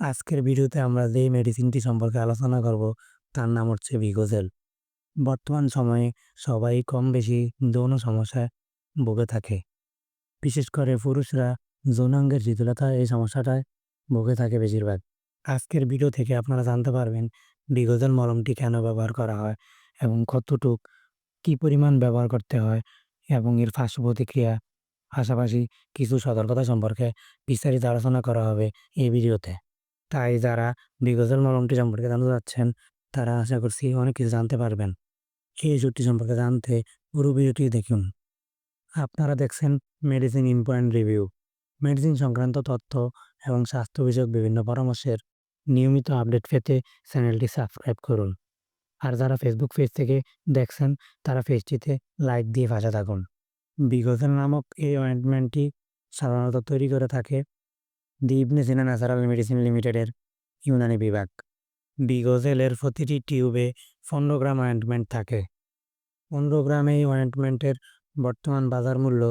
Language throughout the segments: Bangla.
আজকের ভিডিওতে আমরা যে মেডিসিনটি সম্পর্কে আলোচনা করব, তার নাম হচ্ছে ভিগোজেল বর্তমান সময়ে সবাই কম বেশি যৌন সমস্যায় ভুগে থাকে। বিশেষ করে পুরুষরা যৌনাঙ্গের শিথিলতা এই সমস্যাটায় ভুগে থাকে বেশিরভাগ। আজকের ভিডিও থেকে আপনারা জানতে পারবেন ভিগোজেল মলমটি কেন ব্যবহার করা হয় এবং কতটুক, কী পরিমাণ ব্যবহার করতে হয় এবং এর পার্শ্ব প্রতিক্রিয়া পাশাপাশি কিছু সতর্কতা সম্পর্কে বিস্তারিত আলোচনা করা হবে এই ভিডিওতে। তাই যারা বিগজল মলমটি সম্পর্কে জানতে চাচ্ছেন, তারা আশা করছি অনেক কিছু জানতে পারবেন। এই ওষুধটি সম্পর্কে জানতে পুরো ভিডিওটি দেখুন। আপনারা দেখছেন মেডিসিন ইম্পয়েন্ট রিভিউ মেডিসিন সংক্রান্ত তথ্য এবং স্বাস্থ্য বিষয়ক বিভিন্ন পরামর্শের নিয়মিত আপডেট পেতে চ্যানেলটি সাবস্ক্রাইব করুন। আর যারা ফেসবুক পেজ থেকে দেখছেন, তারা পেজটিতে লাইক দিয়ে পাশে থাকুন। বিগজল নামক এই অয়েন্টমেন্টটি সাধারণত তৈরি করে থাকে দি ইবনে সিনা ন্যাচারাল মেডিসিন লিমিটেডের ইউনানি বিভাগ বিগোজেলের প্রতিটি টিউবে পনেরো গ্রাম অয়েন্টমেন্ট থাকে। পনেরো গ্রাম এই অয়েন্টমেন্টের বর্তমান বাজার মূল্য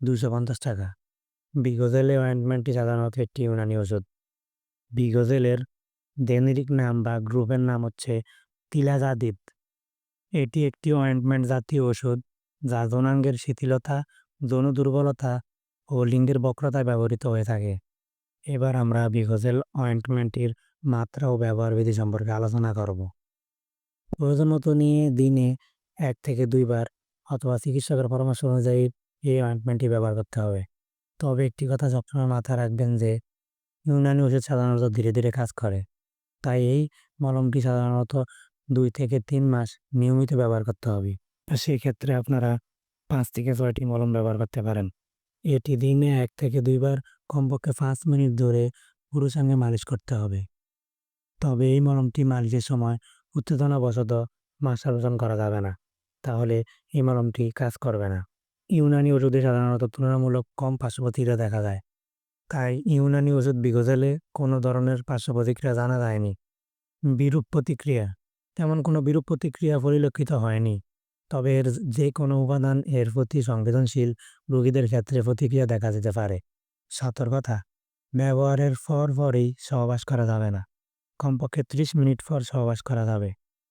দুশো পঞ্চাশ টাকা। বিগোজেল এই অয়েন্টমেন্টটি সাধারণত একটি ইউনানি ওষুধ। বিগোজেলের জেনেরিক নাম বা গ্রুপের নাম হচ্ছে তিলাজাদিদ। এটি একটি অয়েন্টমেন্ট জাতীয় ওষুধ যা যৌনাঙ্গের শিথিলতা, যৌন দুর্বলতা ও লিঙ্গের বক্রতায় ব্যবহৃত হয়ে থাকে। এবার আমরা বিগোজেল অয়েন্টমেন্টটির মাত্রা ও ব্যবহার বিধি সম্পর্কে আলোচনা করব। প্রয়োজন মতো নিয়ে দিনে এক থেকে দুইবার অথবা চিকিৎসকের পরামর্শ অনুযায়ী এই অয়েন্টমেন্টটি ব্যবহার করতে হবে। তবে একটি কথা সবসময় মাথায় রাখবেন যে, ইউনানি ওষুধ সাধারণত ধীরে ধীরে কাজ করে। তাই এই মলমটি সাধারণত দুই থেকে তিন মাস নিয়মিত ব্যবহার করতে হবে। সেই ক্ষেত্রে আপনারা পাঁচ থেকে ছয়টি মলম ব্যবহার করতে পারেন। এটি দিনে এক থেকে দুইবার কমপক্ষে পাঁচ মিনিট ধরে পুরুষাঙ্গে মালিশ করতে হবে। তবে এই মলমটি মালিশের সময় উত্তেজনাবশত মাসালোচন করা যাবে না। তাহলে এই মলমটি কাজ করবে না। ইউনানি ওষুধে সাধারণত তুলনামূলক কম পার্শ্বপ্রতিক্রিয়া দেখা যায়। তাই ইউনানি ওষুধ বিগোজালে কোনো ধরনের পার্শ্বপ্রতিক্রিয়া জানা যায়নি। বিরূপ প্রতিক্রিয়া, তেমন কোনো বিরূপ প্রতিক্রিয়া পরিলক্ষিত হয়নি। তবে এর যে কোনো উপাদান এর প্রতি সংবেদনশীল রোগীদের ক্ষেত্রে প্রতিক্রিয়া দেখা যেতে পারে। সতর্কতা। ব্যবহারের পর পরই সহবাস করা যাবে না। কমপক্ষে ত্রিশ মিনিট পর সহবাস করা যাবে।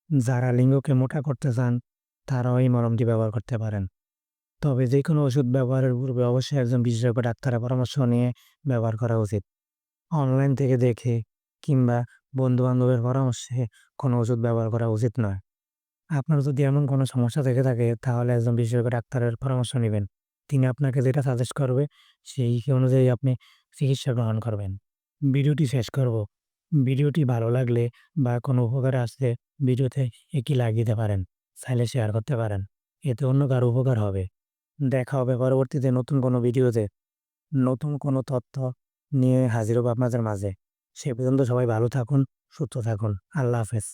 যারা লিঙ্গকে মোটা করতে চান, তারাও এই মলমটি ব্যবহার করতে পারেন। তবে যে কোনো ওষুধ ব্যবহারের পূর্বে অবশ্যই একজন বিশেষজ্ঞ ডাক্তারের পরামর্শ নিয়ে ব্যবহার করা উচিত। অনলাইন থেকে দেখে কিংবা বন্ধু বান্ধবের পরামর্শে কোনো ওষুধ ব্যবহার করা উচিত নয়। আপনার যদি এমন কোনো সমস্যা থেকে থাকে, তাহলে একজন বিশেষজ্ঞ ডাক্তারের পরামর্শ নেবেন। তিনি আপনাকে যেটা সাজেস্ট করবে, সেই অনুযায়ী আপনি চিকিৎসা গ্রহণ করবেন। ভিডিওটি শেষ করব। ভিডিওটি ভালো লাগলে বা কোনো উপকারে আসলে ভিডিওতে একই লাগিয়ে পারেন, চাইলে শেয়ার করতে পারেন। এতে অন্য কারও উপকার হবে। দেখা হবে পরবর্তীতে নতুন কোনো ভিডিওতে। নতুন কোনো তথ্য নিয়ে হাজির হব আপনাদের মাঝে। সে পর্যন্ত সবাই ভালো থাকুন, সুস্থ থাকুন। আল্লাহ হাফেজ।